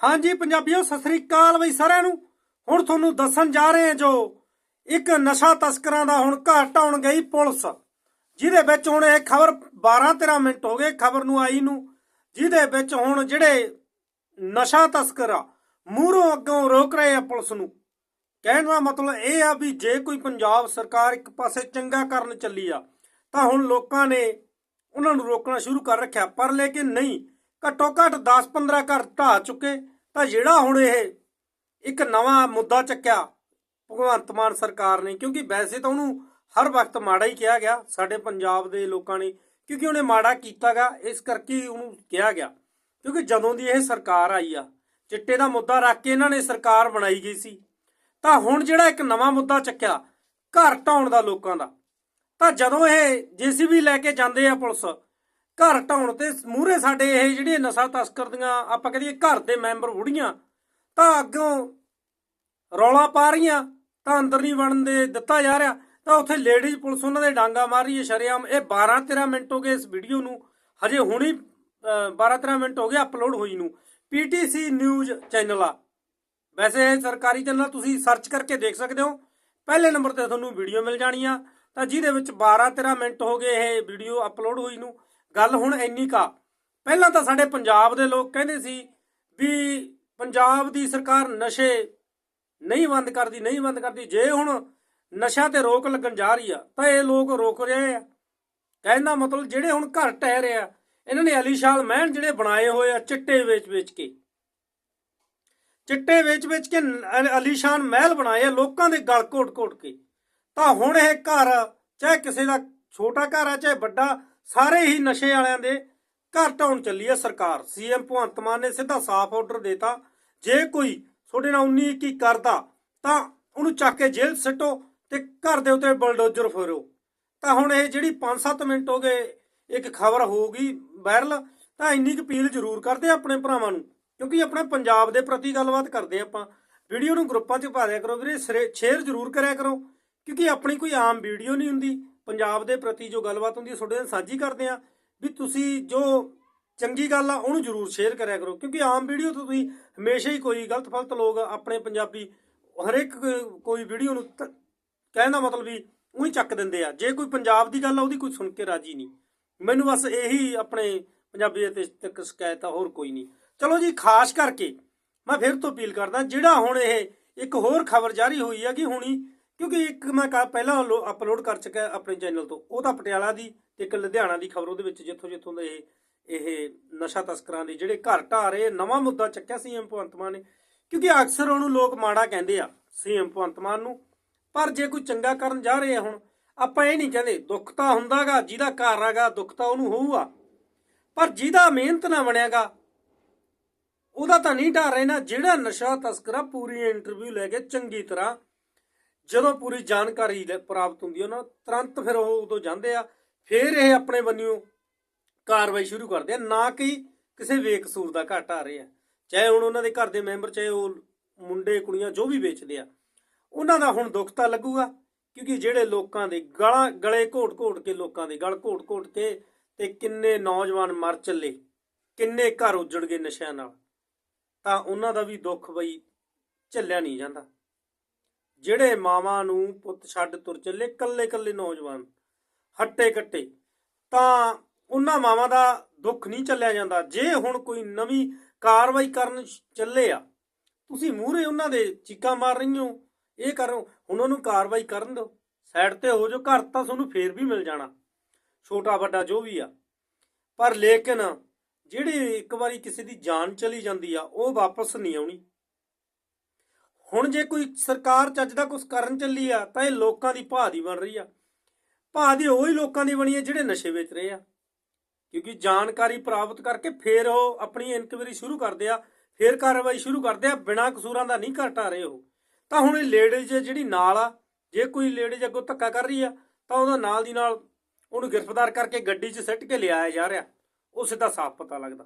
ਹਾਂਜੀ ਪੰਜਾਬੀਓ, ਸਤਿ ਸ੍ਰੀ ਅਕਾਲ ਬਈ ਸਾਰਿਆਂ ਨੂੰ। ਹੁਣ ਤੁਹਾਨੂੰ ਦੱਸਣ ਜਾ ਰਹੇ ਹਾਂ ਜੋ ਇੱਕ ਨਸ਼ਾ ਤਸਕਰਾਂ ਦਾ ਹੁਣ ਘਰ ਢਾਉਣ ਗਈ ਪੁਲਿਸ। ਜਿਹਦੇ ਵਿੱਚ ਹੁਣ ਇਹ ਖਬਰ 12-13 ਮਿੰਟ ਹੋ ਗਏ ਖਬਰ ਨੂੰ ਆਈ ਨੂੰ। ਜਿਹਦੇ ਵਿੱਚ ਹੁਣ ਜਿਹੜੇ ਨਸ਼ਾ ਤਸਕਰ ਆ, ਮੂਹਰੋਂ ਅੱਗੋਂ ਰੋਕ ਰਹੇ ਆ ਪੁਲਿਸ ਨੂੰ। ਕਹਿਣ ਦਾ ਮਤਲਬ ਇਹ ਆ ਵੀ ਜੇ ਕੋਈ ਪੰਜਾਬ ਸਰਕਾਰ ਇੱਕ ਪਾਸੇ ਚੰਗਾ ਕਰਨ ਚੱਲੀ ਆ, ਤਾਂ ਹੁਣ ਲੋਕਾਂ ਨੇ ਉਹਨਾਂ ਨੂੰ ਰੋਕਣਾ ਸ਼ੁਰੂ ਕਰ ਰੱਖਿਆ। ਪਰ ਲੇਕਿਨ ਨਹੀਂ ਘੱਟੋ ਘੱਟ 10-15 ਘਰ ਢਾਹ ਚੁੱਕੇ, ਤਾਂ ਜਿਹੜਾ ਹੁਣ ਇਹ ਇੱਕ ਨਵਾਂ ਮੁੱਦਾ ਚੱਕਿਆ ਭਗਵੰਤ ਮਾਨ ਸਰਕਾਰ ਨੇ, ਕਿਉਂਕਿ ਵੈਸੇ ਤਾਂ ਉਹਨੂੰ ਹਰ ਵਕਤ ਮਾੜਾ ਹੀ ਕਿਹਾ ਗਿਆ ਸਾਡੇ ਪੰਜਾਬ ਦੇ ਲੋਕਾਂ ਨੇ, ਕਿਉਂਕਿ ਉਹਨੇ ਮਾੜਾ ਕੀਤਾਗਾ ਇਸ ਕਰਕੇ ਉਹਨੂੰ ਕਿਹਾ ਗਿਆ। ਕਿਉਂਕਿ ਜਦੋਂ ਦੀ ਇਹ ਸਰਕਾਰ ਆਈ ਆ, ਚਿੱਟੇ ਦਾ ਮੁੱਦਾ ਰੱਖ ਕੇ ਇਹਨਾਂ ਨੇ ਸਰਕਾਰ ਬਣਾਈ ਗਈ ਸੀ, ਤਾਂ ਹੁਣ ਜਿਹੜਾ ਇੱਕ ਨਵਾਂ ਮੁੱਦਾ ਚੱਕਿਆ, ਘਰ ਢਾਉਣ ਦਾ ਲੋਕਾਂ ਦਾ, ਤਾਂ ਜਦੋਂ ਇਹ ਜੀਸੀਬੀ ਲੈ ਕੇ ਜਾਂਦੇ ਆ ਪੁਲਿਸ ਘਰ ਢਾਉਣ ਤੇ ਮੂਹਰੇ ਸਾਡੇ ਇਹ ਜਿਹੜੀਆਂ ਨਸ਼ਾ ਤਸਕਰ ਦੀਆਂ, ਆਪਾਂ ਕਹਦੇ ਘਰ ਦੇ ਮੈਂਬਰ ਬੁੜੀਆਂ, ਤਾਂ ਅੱਗੋਂ ਰੌਲਾ ਪਾ ਰਹੀਆਂ, ਤਾਂ ਅੰਦਰ ਨਹੀਂ ਵੜਨ ਦੇ ਦਿੱਤਾ ਜਾ ਰਿਹਾ। ਤਾਂ ਉੱਥੇ ਲੇਡੀਜ਼ ਪੁਲਿਸ ਉਹਨਾਂ ਦੇ ਡਾਂਗਾ ਮਾਰ ਰਹੀ ਹੈ, ਸ਼ਰੇਆਮ। ਇਹ 12 13 ਮਿੰਟ ਹੋ ਗਏ ਇਸ ਵੀਡੀਓ ਨੂੰ। ਹਜੇ ਹੁਣੀ 12 13 ਮਿੰਟ ਹੋ ਗਏ ਅਪਲੋਡ ਹੋਈ ਨੂੰ। ਪੀਟੀਸੀ ਨਿਊਜ਼ ਚੈਨਲ ਆ। ਵੈਸੇ ਇਹ ਸਰਕਾਰੀ ਚੈਨਲ ਤੁਸੀਂ ਸਰਚ ਕਰਕੇ ਦੇਖ ਸਕਦੇ ਹੋ। ਪਹਿਲੇ ਨੰਬਰ ਤੇ ਤੁਹਾਨੂੰ ਵੀਡੀਓ ਮਿਲ ਜਾਣੀ ਆ। ਤਾਂ ਜਿਹਦੇ ਵਿੱਚ 12 13 ਮਿੰਟ ਹੋ ਗਏ ਇਹ ਵੀਡੀਓ ਅਪਲੋਡ ਹੋਈ ਨੂੰ। ਗੱਲ ਹੁਣ ਇੰਨੀ ਕਾ। ਪਹਿਲਾਂ ਤਾਂ ਸਾਡੇ ਪੰਜਾਬ ਦੇ ਲੋਕ ਕਹਿੰਦੇ ਸੀ ਵੀ ਪੰਜਾਬ ਦੀ ਸਰਕਾਰ ਨਸ਼ੇ ਨਹੀਂ ਬੰਦ ਕਰਦੀ, ਨਹੀਂ ਬੰਦ ਕਰਦੀ। ਜੇ ਹੁਣ ਨਸ਼ਾ ਤੇ ਰੋਕ ਲੱਗਣ ਜਾ ਰਹੀ ਆ, ਤਾਂ ਇਹ ਲੋਕ ਰੋਕ ਰਹੇ ਆ। ਕਹਿੰਦਾ ਮਤਲਬ ਜਿਹੜੇ ਹੁਣ ਘਰ ਟਹਿ ਰਹੇ ਆ, ਇਹਨਾਂ ਨੇ ਅਲੀਸ਼ਾਨ ਮਹਿਣ ਜਿਹੜੇ ਬਣਾਏ ਹੋਏ ਆ ਚਿੱਟੇ ਵੇਚ ਵੇਚ ਕੇ। ਚਿੱਟੇ ਵੇਚ ਵੇਚ ਕੇ ਅਲੀਸ਼ਾਨ ਮਹਿਲ ਬਣਾਏ ਆ ਲੋਕਾਂ ਦੇ ਗਲ ਘੋਟ ਘੋਟ ਕੇ। ਤਾਂ ਹੁਣ ਇਹ ਘਰ ਚਾਹੇ ਕਿਸੇ ਦਾ ਛੋਟਾ ਘਰ ਆ ਚਾਹੇ ਵੱਡਾ, ਸਾਰੇ ਹੀ ਨਸ਼ੇ ਵਾਲਿਆਂ ਦੇ ਘਰ ਢਾਉਣ ਚੱਲੀ ਹੈ ਸਰਕਾਰ। ਸੀਐਮ ਭਗਵੰਤ ਮਾਨ ਨੇ ਸਿੱਧਾ ਸਾਫ਼ ਆਰਡਰ ਦੇਤਾ। ਜੇ ਕੋਈ ਤੁਹਾਡੇ ਨਾਲ 19 21 ਕਰਦਾ, ਤਾਂ ਉਹਨੂੰ ਚੱਕ ਕੇ ਜੇਲ੍ਹ 'ਚ ਸਿੱਟੋ ਤੇ ਘਰ ਦੇ ਉੱਤੇ ਬਲਡੋਜ਼ਰ ਫੇਰੋ। ਤਾਂ ਹੁਣ ਇਹ ਜਿਹੜੀ 5-7 ਮਿੰਟ ਹੋ ਗਏ, ਇੱਕ ਖਬਰ ਹੋਊਗੀ ਵਾਇਰਲ, ਤਾਂ ਇੰਨੀ ਕੁ ਅਪੀਲ ਜ਼ਰੂਰ ਕਰਦੇ ਆਪਣੇ ਭਰਾਵਾਂ ਨੂੰ, ਕਿਉਂਕਿ ਆਪਣੇ ਪੰਜਾਬ ਦੇ ਪ੍ਰਤੀ ਗੱਲਬਾਤ ਕਰਦੇ ਆ ਆਪਾਂ। ਵੀਡੀਓ ਨੂੰ ਗਰੁੱਪਾਂ 'ਚ ਪਾ ਦਿਆ ਕਰੋ ਵੀਰੇ ਸ਼ੇਅਰ ਜ਼ਰੂਰ ਕਰਿਆ ਕਰੋ, ਕਿਉਂਕਿ ਆਪਣੀ ਕੋਈ ਆਮ ਵੀਡੀਓ ਨਹੀਂ ਹੁੰਦੀ। ਪੰਜਾਬ ਦੇ ਪ੍ਰਤੀ ਜੋ ਗੱਲਬਾਤ ਹੁੰਦੀ ਹੈ, ਤੁਹਾਡੇ ਨਾਲ ਸਾਂਝੀ ਕਰਦੇ ਆ ਵੀ ਤੁਸੀਂ ਜੋ ਚੰਗੀ ਗੱਲ ਆ, ਉਹਨੂੰ ਜ਼ਰੂਰ ਸ਼ੇਅਰ ਕਰਿਆ ਕਰੋ, ਕਿਉਂਕਿ ਆਮ ਵੀਡੀਓ ਤੋਂ ਤੁਸੀਂ ਹਮੇਸ਼ਾ ਹੀ ਕੋਈ ਗਲਤ ਫਲਤ ਲੋਕ ਆਪਣੇ ਪੰਜਾਬੀ ਹਰੇਕ ਕੋਈ ਵੀਡੀਓ ਨੂੰ ਤ- ਕਹਿਣ ਦਾ ਮਤਲਬ ਵੀ ਉਹੀ ਚੱਕ ਦਿੰਦੇ ਆ। ਜੇ ਕੋਈ ਪੰਜਾਬ ਦੀ ਗੱਲ ਆ, ਉਹਦੀ ਕੋਈ ਸੁਣ ਕੇ ਰਾਜੀ ਨਹੀਂ। ਮੈਨੂੰ ਬਸ ਇਹੀ ਆਪਣੇ ਪੰਜਾਬੀ ਤੇ ਤੱਕ ਸ਼ਿਕਾਇਤ ਆ, ਹੋਰ ਕੋਈ ਨਹੀਂ। ਚਲੋ ਜੀ, ਖਾਸ ਕਰਕੇ ਮੈਂ ਫਿਰ ਤੋਂ ਅਪੀਲ ਕਰਦਾ, ਜਿਹੜਾ ਹੁਣ ਇਹ ਇੱਕ ਹੋਰ ਖਬਰ ਜਾਰੀ ਹੋਈ ਹੈ ਕਿ ਹੁਣੀ ਕਿਉਂਕਿ ਇੱਕ ਮੈਂ ਕਾ ਪਹਿਲਾਂ ਅਪਲੋਡ ਕਰ ਚੁੱਕਾ ਆਪਣੇ ਚੈਨਲ ਤੋਂ, ਉਹ ਤਾਂ ਪਟਿਆਲਾ ਦੀ ਤੇ ਇੱਕ ਲੁਧਿਆਣਾ ਦੀ ਖਬਰ ਉਹਦੇ ਵਿੱਚ ਜਿੱਥੋਂ ਜਿੱਥੋਂ ਦੇ ਇਹ ਇਹ ਨਸ਼ਾ ਤਸਕਰਾਂ ਦੇ ਜਿਹੜੇ ਘਰ ਢਾ ਰਹੇ, ਨਵਾਂ ਮੁੱਦਾ ਚੱਕਿਆ ਸੀਐਮ ਭਗਵੰਤ ਮਾਨ ਨੇ। ਕਿਉਂਕਿ ਅਕਸਰ ਉਹਨੂੰ ਲੋਕ ਮਾੜਾ ਕਹਿੰਦੇ ਆ ਸੀਐਮ ਭਗਵੰਤ ਮਾਨ ਨੂੰ, ਪਰ ਜੇ ਕੋਈ ਚੰਗਾ ਕਰਨ ਜਾ ਰਹੇ ਆ ਹੁਣ, ਆਪਾਂ ਇਹ ਨਹੀਂ ਕਹਿੰਦੇ, ਦੁੱਖ ਤਾਂ ਹੁੰਦਾਗਾ, ਜਿਹਦਾ ਘਰ ਹੈਗਾ ਦੁੱਖ ਤਾਂ ਉਹਨੂੰ ਹੋਊਗਾ। ਪਰ ਜਿਹਦਾ ਮਿਹਨਤ ਨਾ ਬਣਿਆਗਾ, ਉਹਦਾ ਤਾਂ ਨਹੀਂ ਡਰ ਰਹੇ ਨਾ ਜਿਹੜਾ ਨਸ਼ਾ ਤਸਕਰਾ ਪੂਰੀ ਇੰਟਰਵਿਊ ਲੈ ਕੇ ਚੰਗੀ ਤਰ੍ਹਾਂ ਜਦੋਂ ਪੂਰੀ ਜਾਣਕਾਰੀ ਪ੍ਰਾਪਤ ਹੁੰਦੀ ਉਹਨਾਂ ਤੁਰੰਤ ਫਿਰ ਉਹ ਉਦੋਂ ਜਾਂਦੇ ਆ, ਫਿਰ ਇਹ ਆਪਣੇ ਬੰਨਿਓ ਕਾਰਵਾਈ ਸ਼ੁਰੂ ਕਰਦੇ ਆ, ਨਾ ਕਿ ਕਿਸੇ ਬੇਕਸੂਰ ਦਾ ਘਾਟ ਆ ਰਹੇ ਚਾਹੇ ਹੁਣ ਉਹਨਾਂ ਦੇ ਘਰ ਦੇ ਮੈਂਬਰ, ਚਾਹੇ ਉਹ ਮੁੰਡੇ, ਕੁੜੀਆਂ ਜੋ ਵੀ ਵੇਚਦੇ ਆ, ਉਹਨਾਂ ਦਾ ਹੁਣ ਦੁੱਖ ਤਾਂ ਲੱਗੂਗਾ, ਕਿਉਂਕਿ ਜਿਹੜੇ ਲੋਕਾਂ ਦੇ ਗਲਾਂ, ਗਲੇ ਘੋਟ-ਘੋਟ ਕੇ ਲੋਕਾਂ ਦੇ ਗਲ ਘੋਟ-ਘੋਟ ਕੇ ਤੇ ਕਿੰਨੇ ਨੌਜਵਾਨ ਮਰ ਚੱਲੇ, ਕਿੰਨੇ ਘਰ ਉਜੜ ਗਏ ਨਸ਼ਿਆਂ ਨਾਲ, ਤਾਂ ਉਹਨਾਂ ਦਾ ਵੀ ਦੁੱਖ ਬਈ ਝੱਲਿਆ ਨਹੀਂ ਜਾਂਦਾ। ਜਿਹੜੇ ਮਾਵਾਂ ਨੂੰ ਪੁੱਤ ਛੱਡ ਤੁਰ ਚੱਲੇ ਕੱਲੇ-ਕੱਲੇ ਨੌਜਵਾਨ, ਹੱਟੇ ਕੱਟੇ, ਤਾਂ ਉਹਨਾਂ ਮਾਵਾਂ ਦਾ ਦੁੱਖ ਨਹੀਂ ਚੱਲਿਆ ਜਾਂਦਾ। ਜੇ ਹੁਣ ਕੋਈ ਨਵੀਂ ਕਾਰਵਾਈ ਕਰਨ ਚੱਲੇ ਆ, ਤੁਸੀਂ ਮੂਹਰੇ ਉਹਨਾਂ ਦੇ ਚੀਕਾਂ ਮਾਰ ਰਹੀ ਹੋ, ਇਹ ਕਰੋ, ਹੁਣ ਉਹਨੂੰ ਕਾਰਵਾਈ ਕਰਨ ਦਿਓ। ਸਾਈਡ ਤੇ ਹੋ ਜੋ ਘਰ ਤਾਂ ਤੁਹਾਨੂੰ ਫੇਰ ਵੀ ਮਿਲ ਜਾਣਾ, ਛੋਟਾ ਵੱਡਾ ਜੋ ਵੀ ਆ। ਪਰ ਲੇਕਿਨ ਜਿਹੜੀ ਇੱਕ ਵਾਰੀ ਕਿਸੇ ਦੀ ਜਾਨ ਚਲੀ ਜਾਂਦੀ ਆ, ਉਹ ਵਾਪਸ ਨਹੀਂ ਆਉਣੀ। ਹੁਣ ਜੇ ਕੋਈ ਸਰਕਾਰ ਚੱਜ ਦਾ ਕੁਝ ਕਰਨ ਚੱਲੀ ਆ, ਤਾਂ ਇਹ ਲੋਕਾਂ ਦੀ ਭਾਅ ਦੀ ਬਣ ਰਹੀ ਆ। ਭਾਅ ਦੀ ਉਹੀ ਲੋਕਾਂ ਦੀ ਬਣੀ ਆ ਜਿਹੜੇ ਨਸ਼ੇ ਵੇਚ ਰਹੇ ਆ। ਕਿਉਂਕਿ ਜਾਣਕਾਰੀ ਪ੍ਰਾਪਤ ਕਰਕੇ ਫਿਰ ਉਹ ਆਪਣੀ ਇਨਕੁਆਇਰੀ ਸ਼ੁਰੂ ਕਰਦੇ ਆ, ਫਿਰ ਕਾਰਵਾਈ ਸ਼ੁਰੂ ਕਰਦੇ ਆ, ਬਿਨਾਂ ਕਸੂਰਾਂ ਦਾ ਨਹੀਂ ਘਟਾ ਰਹੇ ਉਹ। ਤਾਂ ਹੁਣ ਇਹ ਲੇਡੀਜ਼ ਜਿਹੜੀ ਨਾਲ ਆ, ਜੇ ਕੋਈ ਲੇਡੀਜ਼ ਅੱਗੋਂ ਧੱਕਾ ਕਰ ਰਹੀ ਆ, ਤਾਂ ਉਹਦਾ ਨਾਲ ਦੀ ਨਾਲ ਉਹਨੂੰ ਗ੍ਰਿਫਤਾਰ ਕਰਕੇ ਗੱਡੀ 'ਚ ਸੱਟ ਕੇ ਲਿਆਇਆ ਜਾ ਰਿਹਾ। ਉਹ ਸਿੱਧਾ ਸਾਫ਼ ਪਤਾ ਲੱਗਦਾ।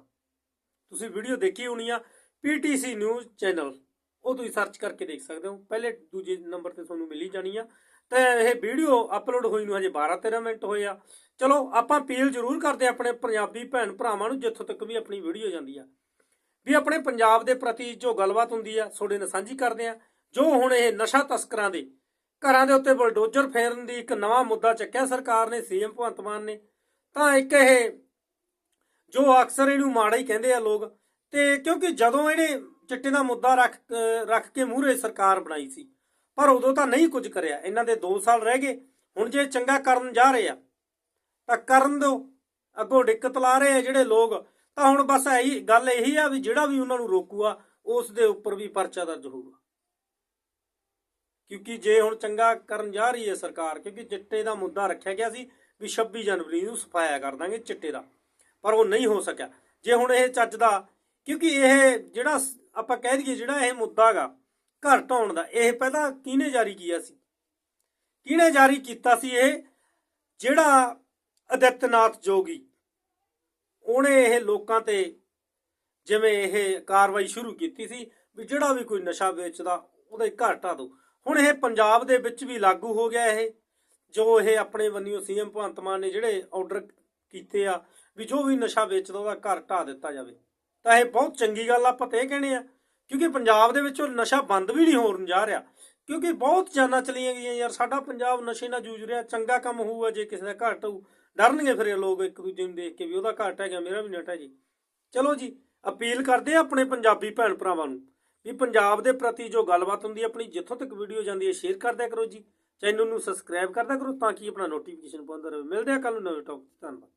ਤੁਸੀਂ ਵੀਡੀਓ ਦੇਖੀ ਹੋਣੀ ਆ, ਪੀਟੀਸੀ ਨਿਊਜ਼ ਚੈਨਲ। ਉਹ ਤੁਸੀਂ ਸਰਚ ਕਰਕੇ ਦੇਖ ਸਕਦੇ ਹੋ। ਪਹਿਲੇ ਦੂਜੇ ਨੰਬਰ ਤੇ ਤੁਹਾਨੂੰ ਮਿਲੀ ਜਾਣੀ ਆ। ਤੇ ਇਹ ਵੀਡੀਓ ਅਪਲੋਡ ਹੋਈ ਨੂੰ ਹਜੇ 12 13 ਮਿੰਟ ਹੋਏ ਆ। ਚਲੋ, ਆਪਾਂ ਅਪੀਲ ਜ਼ਰੂਰ ਕਰਦੇ ਆ ਆਪਣੇ ਪੰਜਾਬੀ ਭੈਣ ਭਰਾਵਾਂ ਨੂੰ, ਜਿੱਥੋਂ ਤੱਕ ਵੀ ਆਪਣੀ ਵੀਡੀਓ ਜਾਂਦੀ ਆ। ਵੀ ਆਪਣੇ ਪੰਜਾਬ ਦੇ ਪ੍ਰਤੀ ਜੋ ਗੱਲਬਾਤ ਹੁੰਦੀ ਆ, ਤੁਹਾਡੇ ਨਾਲ ਸਾਂਝੀ ਕਰਦੇ ਆ ਜੋ ਹੁਣ ਇਹ ਨਸ਼ਾ ਤਸਕਰਾਂ ਦੇ ਘਰਾਂ ਦੇ ਉੱਤੇ ਬਲਡੋਜ਼ਰ ਫੇਰਨ ਦੀ ਇੱਕ ਨਵਾਂ ਮੁੱਦਾ ਚੱਕਿਆ ਸਰਕਾਰ ਨੇ, ਸੀਐਮ ਭਗਵੰਤ ਮਾਨ ਨੇ, ਤਾਂ ਇੱਕ ਇਹ ਜੋ ਅਕਸਰ ਇਹਨੂੰ ਮਾੜਾ ਹੀ ਕਹਿੰਦੇ ਆ ਲੋਕ, ਤੇ ਕਿਉਂਕਿ ਜਦੋਂ ਇਹਨੇ ਚਿੱਟੇ ਦਾ ਮੁੱਦਾ ਰੱਖ ਰੱਖ ਕੇ ਮੂਹਰੇ ਸਰਕਾਰ ਬਣਾਈ ਸੀ। ਪਰ ਉਦੋਂ ਤਾਂ ਨਹੀਂ ਕੁਝ ਕਰਿਆ। ਇਹਨਾਂ ਦੇ 2 ਸਾਲ ਰਹਿ ਗਏ। ਹੁਣ ਜੇ ਚੰਗਾ ਕਰਨ ਜਾ ਰਹੇ ਆ, ਤਾਂ ਕਰਨ ਦਿਓ। ਅੱਗੋਂ ਦਿੱਕਤ ਲਾ ਰਹੇ ਆ ਜਿਹੜੇ ਲੋਕ। ਤਾਂ ਹੁਣ ਬਸ ਇਹੀ, ਗੱਲ ਇਹੀ ਆ ਵੀ ਜਿਹੜਾ ਵੀ ਉਹਨਾਂ ਨੂੰ ਰੋਕੂਗਾ, ਉਸ ਦੇ ਉੱਪਰ ਵੀ ਪਰਚਾ ਦਰਜ ਹੋਊਗਾ। ਕਿਉਂਕਿ ਜੇ ਹੁਣ ਚੰਗਾ ਕਰਨ ਜਾ ਰਹੀ ਹੈ ਸਰਕਾਰ, ਕਿਉਂਕਿ ਚਿੱਟੇ ਦਾ ਮੁੱਦਾ ਰੱਖਿਆ ਗਿਆ ਸੀ ਵੀ 26 ਜਨਵਰੀ ਨੂੰ ਸਫਾਇਆ ਕਰ ਦਾਂਗੇ ਚਿੱਟੇ ਦਾ। ਪਰ ਉਹ ਨਹੀਂ ਹੋ ਸਕਿਆ। ਜੇ ਹੁਣ ਇਹ ਚੱਜ ਦਾ, ਕਿਉਂਕਿ ਇਹ ਜਿਹੜਾ ਆਪਾਂ ਕਹਿ ਦਈਏ ਜਿਹੜਾ ਇਹ ਮੁੱਦਾ ਗਾ ਘਰ ਢਾਉਣ ਦਾ, ਇਹ ਪਹਿਲਾਂ ਕਿਹਨੇ ਜਾਰੀ ਕੀਤਾ ਸੀ? ਕਿਹਨੇ ਜਾਰੀ ਕੀਤਾ ਸੀ ਇਹ? ਜਿਹੜਾ ਅਦਿੱਤਨਾਥ ਜੋਗੀ, ਉਹਨੇ ਇਹ ਲੋਕਾਂ ਤੇ ਜਿਵੇਂ ਇਹ ਕਾਰਵਾਈ ਸ਼ੁਰੂ ਕੀਤੀ ਸੀ ਵੀ ਜਿਹੜਾ ਵੀ ਕੋਈ ਨਸ਼ਾ ਵੇਚਦਾ, ਉਹਦੇ ਘਰ ਢਾ ਦੋ। ਹੁਣ ਇਹ ਪੰਜਾਬ ਦੇ ਵਿੱਚ ਵੀ ਲਾਗੂ ਹੋ ਗਿਆ ਇਹ, ਜੋ ਇਹ ਆਪਣੇ ਬੰਨਿਓ ਸੀਐਮ ਭਗਵੰਤ ਮਾਨ ਨੇ ਜਿਹੜੇ ਆਰਡਰ ਕੀਤੇ ਆ ਵੀ ਜੋ ਵੀ ਨਸ਼ਾ ਵੇਚਦਾ, ਉਹਦਾ ਘਰ ਢਾ ਦਿੱਤਾ ਜਾਵੇ। ਤਾਂ ਇਹ ਬਹੁਤ ਚੰਗੀ ਗੱਲ ਆਪਾਂ ਤੇ ਇਹ ਕਹਿੰਦੇ ਆ, ਕਿਉਂਕਿ ਪੰਜਾਬ ਦੇ ਵਿੱਚੋਂ ਨਸ਼ਾ ਬੰਦ ਵੀ ਨਹੀਂ ਹੋਣ ਜਾ ਰਿਹਾ, ਕਿਉਂਕਿ ਬਹੁਤ ਜਾਨਾਂ ਚਲੀਆਂ ਗਈਆਂ ਯਾਰ, ਸਾਡਾ ਪੰਜਾਬ ਨਸ਼ੇ ਨਾਲ ਜੂਝ ਰਿਹਾ, ਚੰਗਾ ਕੰਮ ਹੋਊਗਾ ਜੇ ਕਿਸੇ ਦਾ ਘਰ ਹੋਊ, ਡਰਨਗੇ ਫਿਰ ਇਹ ਲੋਕ ਇੱਕ ਦੂਜੇ ਨੂੰ ਦੇਖ ਕੇ ਵੀ ਉਹਦਾ ਘਾਟ ਹੈਗਾ, ਮੇਰਾ ਵੀ ਨਟ ਹੈ ਜੀ। ਚਲੋ ਜੀ, ਅਪੀਲ ਕਰਦੇ ਆ ਆਪਣੇ ਪੰਜਾਬੀ ਭੈਣ ਭਰਾਵਾਂ ਨੂੰ, ਵੀ ਪੰਜਾਬ ਦੇ ਪ੍ਰਤੀ ਜੋ ਗੱਲਬਾਤ ਹੁੰਦੀ ਹੈ ਆਪਣੀ ਜਿੱਥੋਂ ਤੱਕ ਵੀਡੀਓ ਜਾਂਦੀ ਹੈ ਸ਼ੇਅਰ ਕਰਦਿਆ ਕਰੋ ਜੀ, ਚੈਨਲ ਨੂੰ ਸਬਸਕ੍ਰਾਈਬ ਕਰਦਿਆ ਕਰੋ ਤਾਂ ਕਿ ਆਪਣਾ ਨੋਟੀਫਿਕੇਸ਼ਨ ਪਾਉਂਦਾ ਰਹੇ। ਮਿਲਦੇ ਆ ਕੱਲ ਨੂੰ ਨਵੇਂ ਟੌਪਿਕ ਧੰਨਵਾਦ।